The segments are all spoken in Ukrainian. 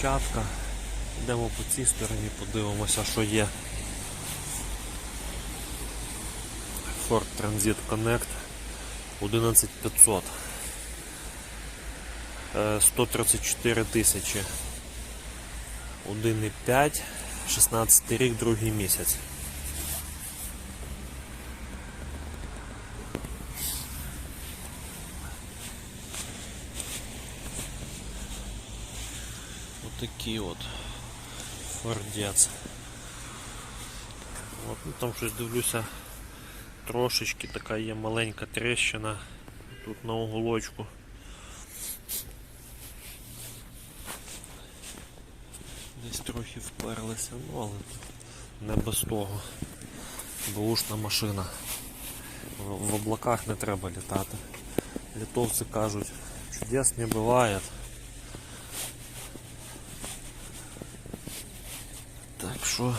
площадка. Йдемо по цій стороні, подивимося, що є. Ford Transit Connect 11500. Е, 134 тисячі. 1,5, 16 рік, другий місяць. Отакий от фордець. От, ну, там щось дивлюся, трошечки така є маленька тріщина тут на уголочку. Десь трохи вперлися, ну але не без того. Бушна машина. В, в облаках не треба літати. Літовці кажуть, чудес не буває. Так що,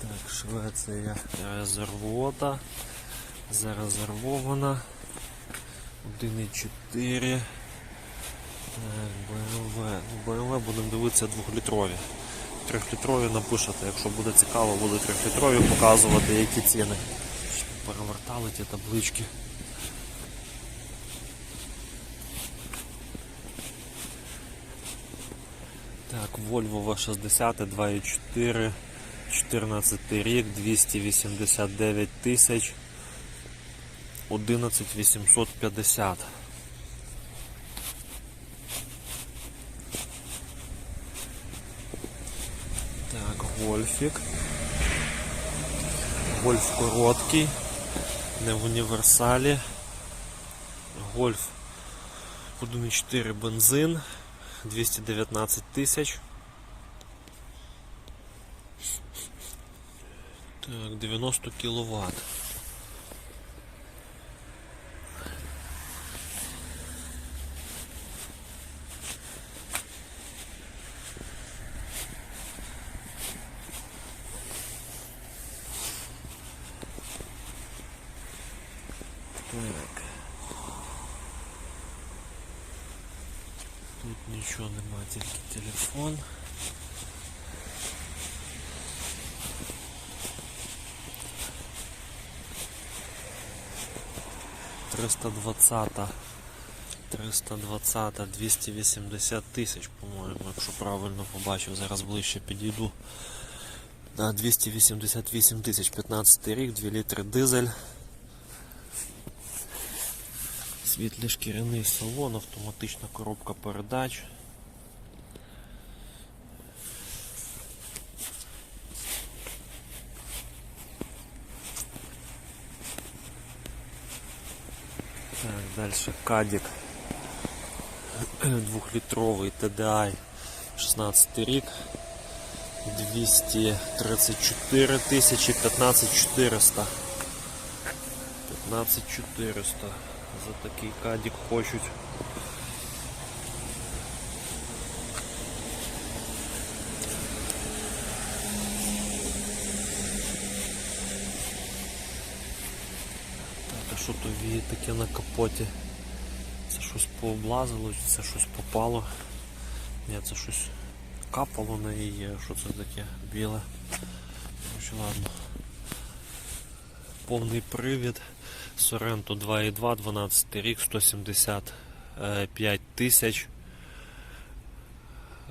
так, Швеція резервота. Зарезервована. 1,4. Так, БМВ. Ну, БМВ будемо дивитися двохлітрові. Трьохлітрові напишете, якщо буде цікаво, буду трьохлітрові показувати, які ціни. Перевертали ті таблички. Так, Volvo V60 2.4, 14 рік, 289 тисяч, 11 850. Так, гольфік. Гольф короткий, не в універсалі. Гольф 1.4 бензин, 219 тисяч. Так, 90 кіловат. Так. Тут нічого нема, тільки телефон. Триста двадцята. 320, 280 тисяч, по-моєму, якщо правильно побачив, зараз ближче підійду. Да, 288 тисяч, 15 рік, 2 літри дизель. Світлий шкіряний салон, автоматична коробка передач. Так, далі кадік. Двухлітровий TDI 16 рік. 234 тисячі 15 400. 15 400. За такий кадік хочуть. Так, а що то віє таке на капоті? Щось пооблазило, чи це щось попало. Ні, це щось капало на її, що це таке біле. Короче, ладно. Повний привід. Sorento 2.2, 12 рік, 175 тисяч.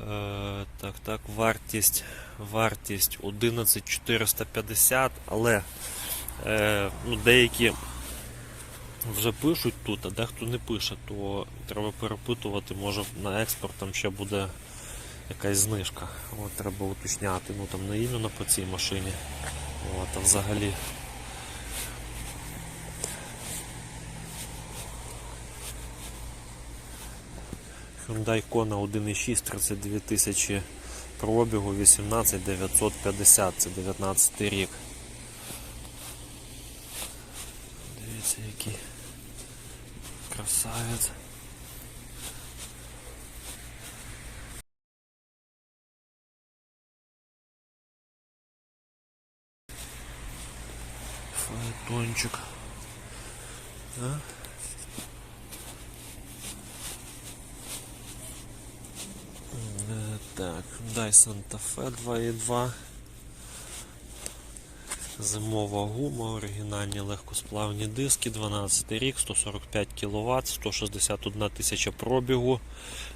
Е, так, так, вартість, вартість 11450, але е, ну, деякі вже пишуть тут, а дехто не пише, то треба перепитувати, може на експорт там ще буде якась знижка. От треба уточняти, ну там не іменно по цій машині. От, а взагалі. Hyundai Kona 1.6, 32 тисячі пробігу, 18 950, це 19 рік. Красавец. Фонтончик. Да? Так, дай Dyson Tafe 2.2 Зимова гума, оригінальні легкосплавні диски, 12 рік, 145 кВт, 161 тисяча пробігу,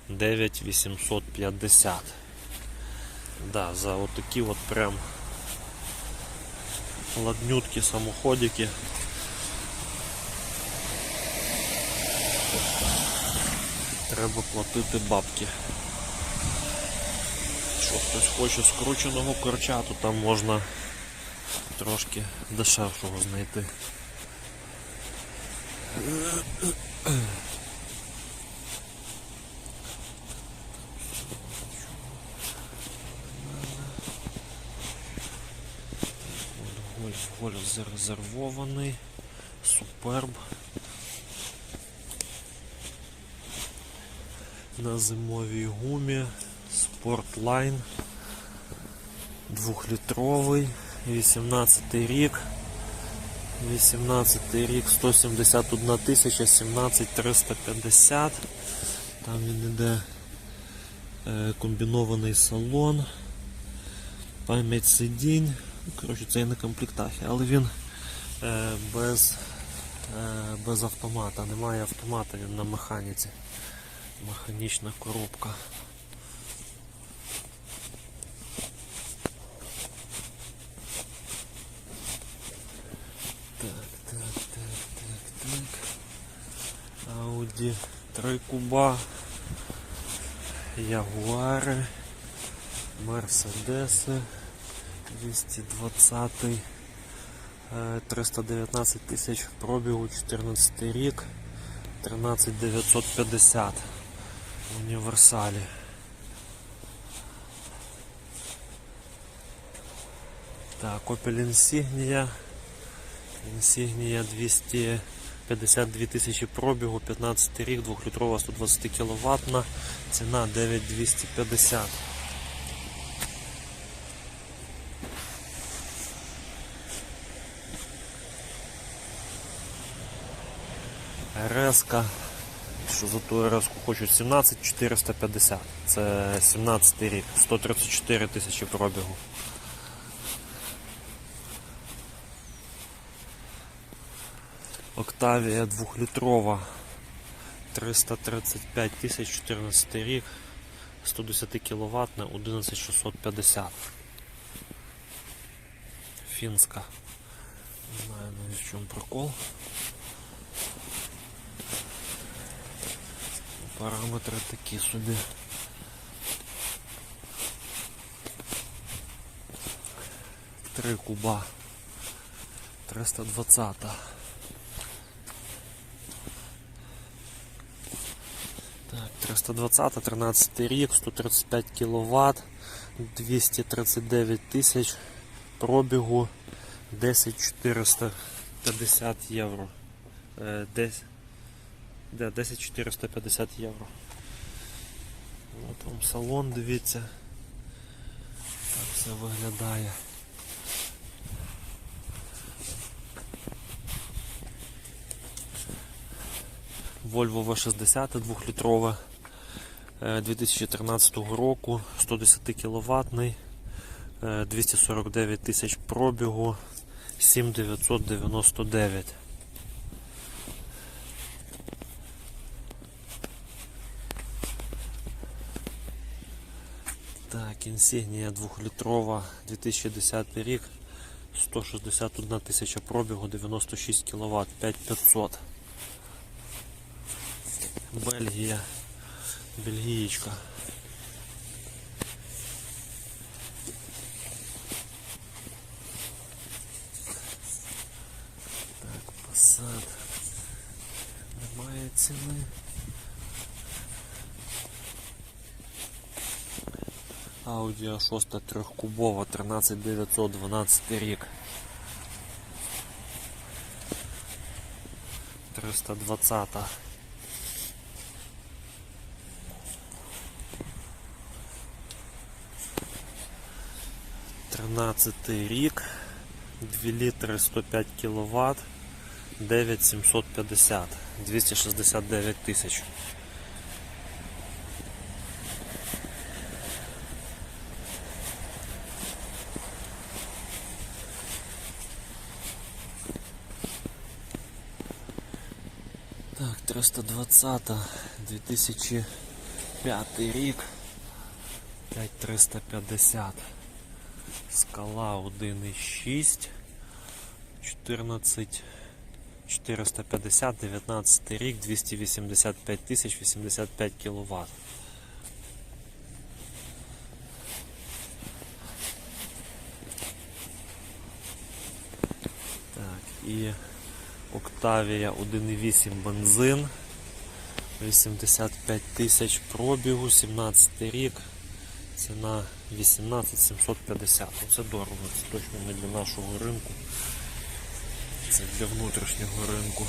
9850. Да, за отакі от прям ладнютки, самоходики. Треба платити бабки. Якщо хтось хоче скрученого корча, то там можна трошки дешевшого знайти. Гольф, зарезервований, суперб. На зимовій гумі, спортлайн, двохлітровий, 18 рік. 18 рік, 171 тисяча, 17 350. Там він іде е, комбінований салон, пам'ять сидінь. Коротше, це і не комплектація, але він е, без, е, без автомата. Немає автомата, він на механіці. Механічна коробка. Так, так, так, так, 3 куба. Ягуари. Мерседеси. 220 е, 319 тисяч пробігу, 14 рік, 13950 в універсалі. Так, Opel Insignia. Insignia 252 тисячі пробігу, 15 рік, 2-літрова 120 кВт, ціна 9250. РС-ка, що за ту РС-ку хочуть 17450. Це 17 рік, 134 тисячі пробігу. Октавія 2-літрова 335 тисяч 14 рік, 110 кВт на 11650. Фінська. Не знаю навіть в чому прикол. Параметри такі собі. Три куба. 320. 320, 13 рік, 135 кВт, 239 тисяч пробігу, 10 450 євро. Е, Десь де 10 450 євро. От вам салон, дивіться. Так все виглядає. Volvo V60 2-літрове 2013 року, 110 кВт, 249 тисяч пробігу, 7999. Так, інсігнія 2-літрова, 2010 рік, 161 тисяча пробігу, 96 кВт, 5500. Бельгія, Бельгієчка. Так, посад. Немає ціни. Audi A6 трьохкубова 13912 рік. 320. 13 рік, 2 літри 105 кВт, 9750, 269 тисяч. Так, 320 2005 рік 5350 скала 1,6 14 450 19 рік 285 тисяч 85 кВт. Так, і Октавія 1,8 бензин. 85 тисяч пробігу, 17 рік. Ціна 18 750. Ну, Це дорого, це точно не для нашого ринку. Це для внутрішнього ринку.